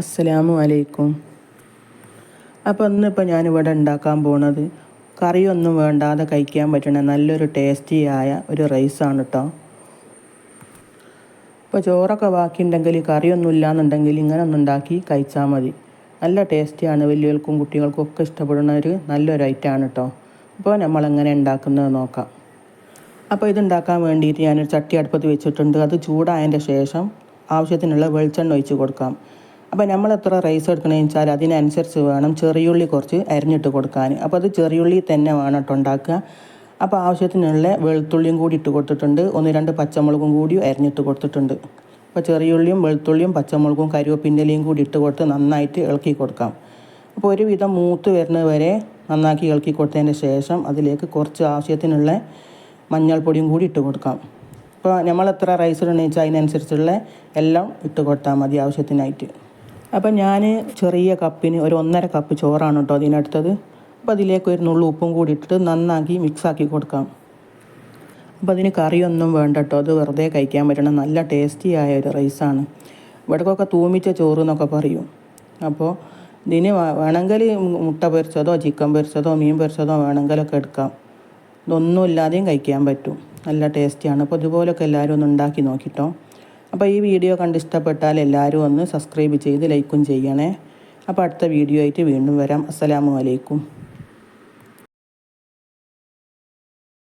അസ്സലാമു അലൈക്കും. അപ്പോൾ ഇന്നിപ്പോൾ ഞാനിവിടെ ഉണ്ടാക്കാൻ പോണത് കറിയൊന്നും വേണ്ടാതെ കഴിക്കാൻ പറ്റുന്ന നല്ലൊരു ടേസ്റ്റിയായ ഒരു റൈസാണ് കേട്ടോ ഇപ്പോൾ ചോറൊക്കെ ബാക്കിയുണ്ടെങ്കിൽ കറിയൊന്നും ഇല്ലാന്നുണ്ടെങ്കിൽ ഇങ്ങനെ ഒന്ന് ഉണ്ടാക്കി കഴിച്ചാൽ മതി. നല്ല ടേസ്റ്റിയാണ് വലിയവർക്കും കുട്ടികൾക്കും ഒക്കെ ഇഷ്ടപ്പെടുന്ന ഒരു നല്ലൊരു ഐറ്റം ആണ് കേട്ടോ അപ്പോൾ നമ്മൾ എങ്ങനെ ഉണ്ടാക്കുന്നത് നോക്കാം. അപ്പോൾ ഇതുണ്ടാക്കാൻ വേണ്ടിയിട്ട് ഞാനൊരു ചട്ടി അടുപ്പത്ത് വെച്ചിട്ടുണ്ട്. അത് ചൂടായതിന്റെ ശേഷം ആവശ്യത്തിനുള്ള വെളിച്ചെണ്ണ ഒഴിച്ച് കൊടുക്കാം. അപ്പോൾ നമ്മൾ എത്ര റൈസ് എടുക്കണമെന്ന് വെച്ചാൽ അതിനനുസരിച്ച് വേണം ചെറിയുള്ളി കുറച്ച് അരിഞ്ഞിട്ട് കൊടുക്കാൻ. അപ്പോൾ അത് ചെറിയുള്ളി തന്നെ വേണം കേട്ടോ ഉണ്ടാക്കുക. അപ്പോൾ ആവശ്യത്തിനുള്ള വെളുത്തുള്ളിയും കൂടി ഇട്ട് കൊടുത്തിട്ടുണ്ട്. ഒന്ന് രണ്ട് പച്ചമുളകും കൂടി അരിഞ്ഞിട്ട് കൊടുത്തിട്ടുണ്ട്. അപ്പോൾ ചെറിയുള്ളിയും വെളുത്തുള്ളിയും പച്ചമുളകും കരിവേപ്പിന്റെ ഇലയും കൂടി ഇട്ട് കൊടുത്ത് നന്നായിട്ട് ഇളക്കി കൊടുക്കാം. അപ്പോൾ ഒരുവിധം മൂത്ത് വരുന്നത് വരെ നന്നാക്കി ഇളക്കി കൊടുത്തതിന് ശേഷം അതിലേക്ക് കുറച്ച് ആവശ്യത്തിനുള്ള മഞ്ഞൾപ്പൊടിയും കൂടി ഇട്ട് കൊടുക്കാം. അപ്പോൾ നമ്മൾ എത്ര റൈസ് ഇടണമെന്ന് വെച്ചാൽ അതിനനുസരിച്ചുള്ള എല്ലാം ഇട്ട് കൊടുത്താൽ മതി ആവശ്യത്തിനായിട്ട്. അപ്പോൾ ഞാൻ ചെറിയ കപ്പിന് ഒരു ഒന്നര കപ്പ് ചോറാണ് കേട്ടോ അതിനടുത്തത്. അപ്പോൾ അതിലേക്ക് ഒരു നുള്ളു ഉപ്പും കൂടി ഇട്ടിട്ട് നന്നാക്കി മിക്സാക്കി കൊടുക്കാം. അപ്പോൾ അതിന് കറിയൊന്നും വേണ്ട കേട്ടോ അത് വെറുതെ കഴിക്കാൻ പറ്റണ നല്ല ടേസ്റ്റി ആയ ഒരു റൈസാണ് ഇവിടക്കൊക്കെ തൂമിച്ച ചോറ് എന്നൊക്കെ പറയും. അപ്പോൾ ഇതിന് വേണമെങ്കിൽ മുട്ട പൊരിച്ചതോ ചിക്കൻ പൊരിച്ചതോ മീൻ പൊരിച്ചതോ വേണമെങ്കിലൊക്കെ എടുക്കാം. ഇതൊന്നും ഇല്ലാതെയും കഴിക്കാൻ പറ്റും. നല്ല ടേസ്റ്റിയാണ് അപ്പോൾ ഇതുപോലൊക്കെ എല്ലാവരും ഒന്ന് ഉണ്ടാക്കി നോക്കിട്ടോ അപ്പോൾ ഈ വീഡിയോ കണ്ട് ഇഷ്ടപ്പെട്ടാൽ എല്ലാവരും ഒന്ന് സബ്സ്ക്രൈബ് ചെയ്ത് ലൈക്കും ചെയ്യണേ. അപ്പോൾ അടുത്ത വീഡിയോ ആയിട്ട് വീണ്ടും വരാം. അസ്സലാമു അലൈക്കും.